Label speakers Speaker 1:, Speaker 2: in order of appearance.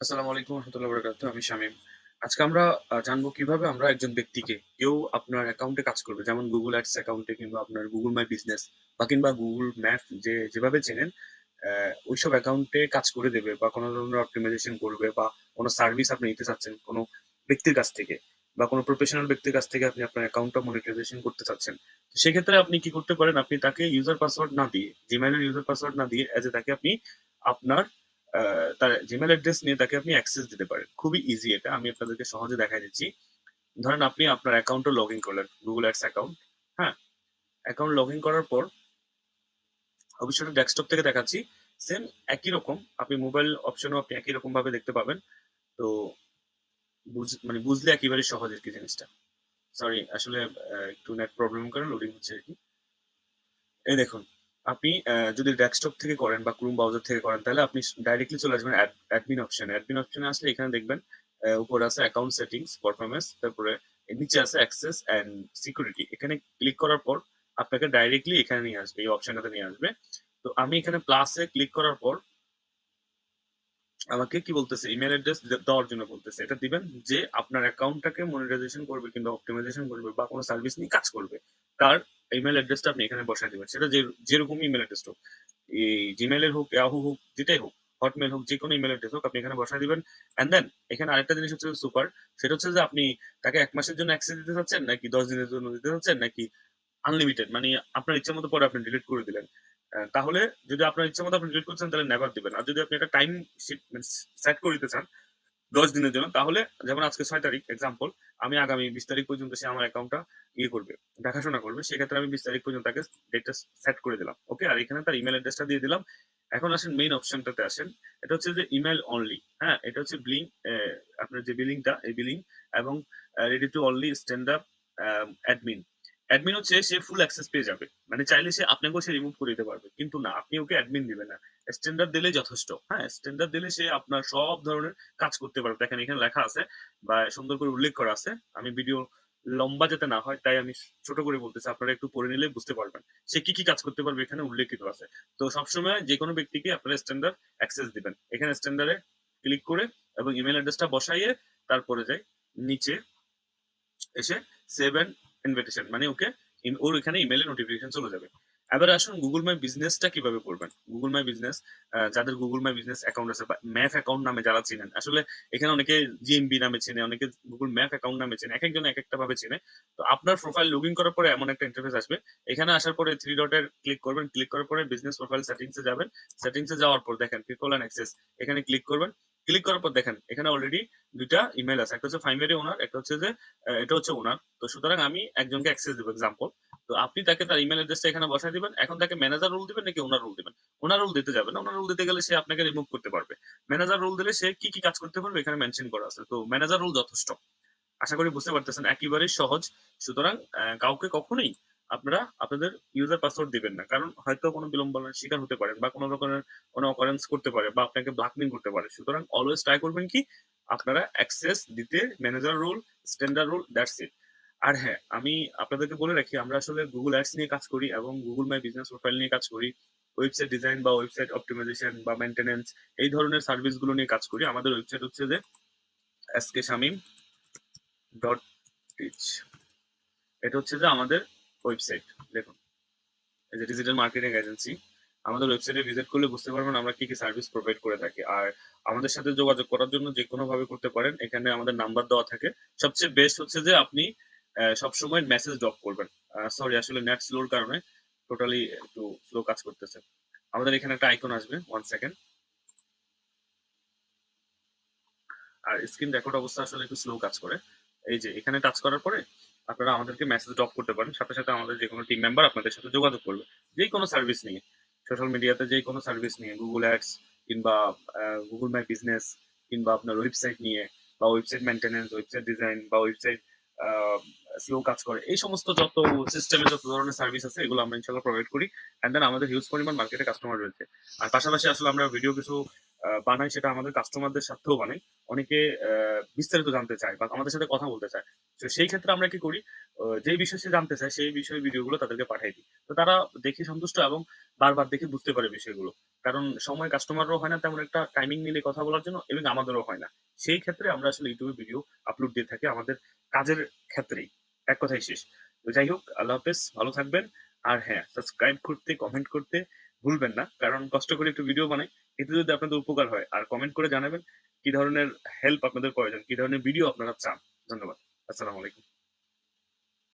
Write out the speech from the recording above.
Speaker 1: আসসালামু আলাইকুম রহমতুল্লাহ বরকাতুহ আমি শামীম। আজকে আমরা জানব কীভাবে আমরা একজন ব্যক্তিকে কেউ আপনার অ্যাকাউন্টে কাজ করবে। যেমন গুগল অ্যাডস অ্যাকাউন্টে কিংবা আপনার গুগল মাই বিজনেস বা কিংবা গুগল ম্যাপ যে যেভাবে চেনেন আহ, ওইসব অ্যাকাউন্টে কাজ করে দেবে বা কোনো ধরনের অপটিমাইজেশন করবে বা কোনো সার্ভিস আপনি নিতে চাচ্ছেন কোনো ব্যক্তির কাছ থেকে বা কোনো প্রফেশনাল ব্যক্তির কাছ থেকে আপনি আপনার অ্যাকাউন্টটা মনিটাইজেশন করতে চাচ্ছেন। তো সেক্ষেত্রে আপনি কি করতে পারেন? আপনি তাকে ইউজার পাসওয়ার্ড না দিয়ে জিমেইলের ইউজার পাসওয়ার্ড না দিয়ে এজ এ তাকে আপনি আপনার তার জিমেল অ্যাড্রেস নিয়ে তাকে আপনি অ্যাক্সেস দিতে পারেন। খুবই ইজি এটা। আমি আপনাদেরকে সহজে দেখাই দিচ্ছি। ধরেন আপনি আপনার অ্যাকাউন্টে লগ ইন করলেন গুগল অ্যাডস অ্যাকাউন্ট হ্যাঁ? অ্যাকাউন্ট লগ ইন করার পর, অবশ্যই ডেস্কটপ থেকে দেখাচ্ছি। সেম একই রকম, আপনি মোবাইল অপশনও আপনি একই রকম ভাবে দেখতে পাবেন। তো বুঝ- মানে বুঝলে একেবারে সহজ আর কি জিনিসটা। সরি আসলে একটু নেট প্রবলেম করে লোডিং হচ্ছে আর কি। এই দেখুন আপনি যদি ডেস্কটপ থেকে করেন বা ক্রোম ব্রাউজার থেকে করেন, তাহলে আপনি ডাইরেক্টলি চলে আসবেন অ্যাডমিন অপশনে অ্যাডমিন অপশনে আসলে এখানে দেখবেন উপরে আছে অ্যাকাউন্ট সেটিংস পারফরমেন্স তারপরে নিচে আছে অ্যাক্সেস অ্যান্ড সিকিউরিটি এখানে ক্লিক করার পর আপনাকে ডাইরেক্টলি এখানে নিয়ে আসবে, এই অপশনটাতে নিয়ে আসবে। তো আমি এখানে প্লাসে ক্লিক করার পর আমাকে কি বলতেছে? ইমেল অ্যাড্রেস দেওয়ার জন্য বলতেছে। এটা দিবেন যে আপনার অ্যাকাউন্টটাকে মনিটাইজেশন করবে কিংবা অপটিমাইজেশন করবে বা কোনো সার্ভিস নিয়ে কাজ করবে। তার ইমেল অ্যাড্রেসটা আপনি এখানে বসায় দিবেন। সেটা যেরকম ইমেল অ্যাড্রেস হোক, এই জিমেলের হোক ইয়াহু হোক, যেটাই হোক হটমেল হোক যে কোনো ইমেল অ্যাড্রেস হোক, আপনি এখানে বসায় দিবেন। এন্ড দেন এখানে আরেকটা জিনিস হচ্ছে সুপার সেটা হচ্ছে যে আপনি তাকে এক মাসের জন্য অ্যাক্সেস দিতে চাচ্ছেন, নাকি দশ দিনের জন্য দিতে চাচ্ছেন, নাকি আনলিমিটেড মানে আপনার ইচ্ছা মতো পরে আপনি ডিলিট করে দিলেন। তাহলে যদি আপনার ইচ্ছা মতো আপনি ডিলিট করছেন তাহলে নেভার দিবেন। আর যদি আপনি একটা টাইম সেট করে দিতে চান, দশ দিনের জন্য, তাহলে যেমন আজকে ছয় তারিখ এক্সাম্পল আমি আগামী বিশ তারিখ পর্যন্ত সে আমার অ্যাকাউন্টটা ইয়ে করবে, দেখাশোনা করবে, সেক্ষেত্রে আমি বিশ তারিখ পর্যন্ত তাকে ডেটটা সেট করে দিলাম ওকে আর এখানে তার ইমেল অ্যাড্রেসটা দিয়ে দিলাম। এখন আসেন মেইন অপশনটাতে আসেন, এটা হচ্ছে যে ইমেল অনলি হ্যাঁ? এটা হচ্ছে বিলিং আপনার যে বিলিংটা এই বিলিং এবং ready to only stand up admin admin হচ্ছে সে ফুল অ্যাক্সেস পেয়ে যাবে। মানে চাইলে সে আপনাকেও সে রিমুভ করে দিতে পারবে। কিন্তু না, আপনি ওকে অ্যাডমিন দিবেন না। স্ট্যান্ডার্ড দিলে যথেষ্ট। হ্যাঁ স্ট্যান্ডার্ড দিলে সে আপনার সব ধরনের কাজ করতে পারবে। দেখেন, এখানে লেখা আছে বা সুন্দর করে উল্লেখ করা আছে। আমি ভিডিও লম্বা যাতে না হয়, তাই আমি ছোট করে বলতেছি, আপনারা একটু পড়ে নিলে বুঝতে পারবেন। সে কি কি কাজ করতে পারবে এখানে উল্লেখিত আছে। তো সবসময় যে কোনো ব্যক্তিকে আপনারা স্ট্যান্ডার্ড অ্যাক্সেস দিবেন। এখানে স্ট্যান্ডার্ডে ক্লিক করে এবং ইমেল অ্যাড্রেসটা বসাইয়ে তারপরে যাই, নিচে এসে সেভ অ্যান্ড ইনভিটেশন মানে ওকে ওর এখানে ইমেলে নোটিফিকেশন চলে যাবে। এবার আসুন গুগল মাই বিজনেসটা কীভাবে করবেন? গুগল মাই বিজনেস যাদের গুগল মাই বিজনেস অ্যাকাউন্ট আছে ম্যাপ অ্যাকাউন্ট নামে যারা চেনেন, আসলে এখানে অনেকে জিএমবি নামে চেনে, অনেকে গুগল ম্যাপ অ্যাকাউন্ট নামে চেনে এক একজন এক একটা ভাবে চেনে। তো আপনার প্রোফাইল লগ ইন করার পরে এমন একটা ইন্টারফেস আসবে। এখানে আসার পরে থ্রি ডটের ক্লিক করবেন ক্লিক করার পরে বিজনেস প্রোফাইল সেটিংসে যাবেন। সেটিংসে যাওয়ার পর দেখেন পিপল অ্যান্ড অ্যাক্সেস এখানে ক্লিক করবেন। ক্লিক করার পর দেখেন, এখানে অলরেডি দুইটা ইমেল আছে। একটা হচ্ছে ফাইমারি ওনার, একটা হচ্ছে যে এটা হচ্ছে ওনার। তো সুতরাং আমি একজনকে অ্যাক্সেস দেবো এক্সাম্পল তো আপনি তাকে তার ইমেল অ্যাড্রেসটা এখানে বসায় দিবেন। এখন তাকে ম্যানেজার রোল দিবেন নাকি ওনার রোল দিবেন? ওনার রোল দিতে যাবেন ওনার রোল দিতে গেলে সে আপনাকে রিমুভ করতে পারবে। ম্যানেজার রোল দিলে সে কি কি কাজ করতে পারবে এখানে মেনশন করা আছে। তো ম্যানেজার রোল যথেষ্ট। আশা করি বুঝতে পারতেছেন। একেবারেই সহজ। সুতরাং কাউকে কখনোই আপনারা আপনাদের ইউজার পাসওয়ার্ড দিবেন না। কারণ হয়তো কোনো বিলম্বনের শিকার হতে পারেন বা কোনো রকমের কোনো অকারেন্স করতে পারে বা আপনাকে ব্ল্যাকমেল করতে পারে। সুতরাং অলওয়েজ ট্রাই করবেন কি? আপনারা অ্যাক্সেস দিতে manager role standard role that's it আর হ্যাঁ আমি আপনাদেরকে বলে রাখি, আমরা আসলে গুগল অ্যাডস নিয়ে কাজ করি এবং গুগল মাই বিজনেস প্রোফাইল নিয়ে কাজ করি। ওয়েবসাইট ডিজাইন বা ওয়েবসাইট অপটিমাইজেশন বা মেনটেনেন্স এই ধরনের সার্ভিসগুলো নিয়ে কাজ করি। আমাদের ওয়েবসাইট হচ্ছে যে S K Shamim dot tech এটা হচ্ছে যে আমাদের ওয়েবসাইট দেখুন। এই যে ডিজিটাল মার্কেটিং এজেন্সি আমাদের ওয়েবসাইটে ভিজিট করলে বুঝতে পারবেন আমরা কি কি সার্ভিস প্রোভাইড করে থাকি। আর আমাদের সাথে যোগাযোগ করার জন্য যে কোনো ভাবে করতে পারেন, এখানে আমাদের নাম্বার দেওয়া থাকে। সবচেয়ে বেস্ট হচ্ছে যে আপনি সবসময় মেসেজ ড্রপ করবেন। সরি আসলে নেট স্লোর কারণে টোটালি একটু স্লো কাজ করতেছে। আমাদের এখানে একটা আইকন আসবে ওয়ান সেকেন্ড আর স্ক্রিন রেকর্ড অবস্থা আসলে একটু স্লো কাজ করে। এই যে, এখানে টাচ করার পরে আপনারা আমাদেরকে মেসেজ ড্রপ করতে পারেন। সাথে সাথে আমাদের যে কোনো টিম মেম্বার আপনাদের সাথে যোগাযোগ করবে। যে কোনো সার্ভিস নিয়ে। সোশ্যাল মিডিয়াতে যে কোনো সার্ভিস নিয়ে। গুগল অ্যাডস কিংবা গুগল মাই বিজনেস কিংবা আপনার ওয়েবসাইট নিয়ে বা ওয়েবসাইট মেনটেনেন্স ওয়েবসাইট ডিজাইন বা ওয়েবসাইট স্লো কাজ করে। এই সমস্ত যত সিস্টেমে যত ধরনের সার্ভিস আছে, এগুলো আমরা ইনশাল্লাহ প্রোভাইড করি। অ্যান্ড দেন আমাদের হিউজ পরিমাণ মার্কেটে কাস্টমার রয়েছে। আর পাশাপাশি আসলে আমরা ভিডিও কিছু বানাই, সেটা আমাদের কাস্টমারদের সাথেও বানাই। অনেকে বিস্তারিত জানতে চায় বা আমাদের সাথে কথা বলতে চায়। তো সেই ক্ষেত্রে আমরা কি করি যে বিষয়ে সে জানতে চায়, সেই বিষয়ে ভিডিওগুলো তাদেরকে পাঠাই দিই। তো তারা দেখে সন্তুষ্ট এবং বারবার দেখে বুঝতে পারে বিষয়গুলো। কারণ সময় কাস্টমারও হয় না তেমন একটা টাইমিং নিলে কথা বলার জন্য এবং আমাদেরও হয় না। সেই ক্ষেত্রে আমরা আসলে ইউটিউবে ভিডিও আপলোড দিয়ে থাকি আমাদের কাজের ক্ষেত্রেই। এক কথাই শেষ। তো যাই হোক, আল্লাহ হাফেজ, ভালো থাকবেন। আর হ্যাঁ সাবস্ক্রাইব করতে কমেন্ট করতে ভুলবেন না। কারণ কষ্ট করে একটু ভিডিও বানাই, এতে যদি আপনাদের উপকার হয়, আর কমেন্ট করে জানাবেন কি ধরনের হেল্প আপনাদের প্রয়োজন, কি ধরনের ভিডিও আপনারা চান। ধন্যবাদ। আসসালামু আলাইকুম।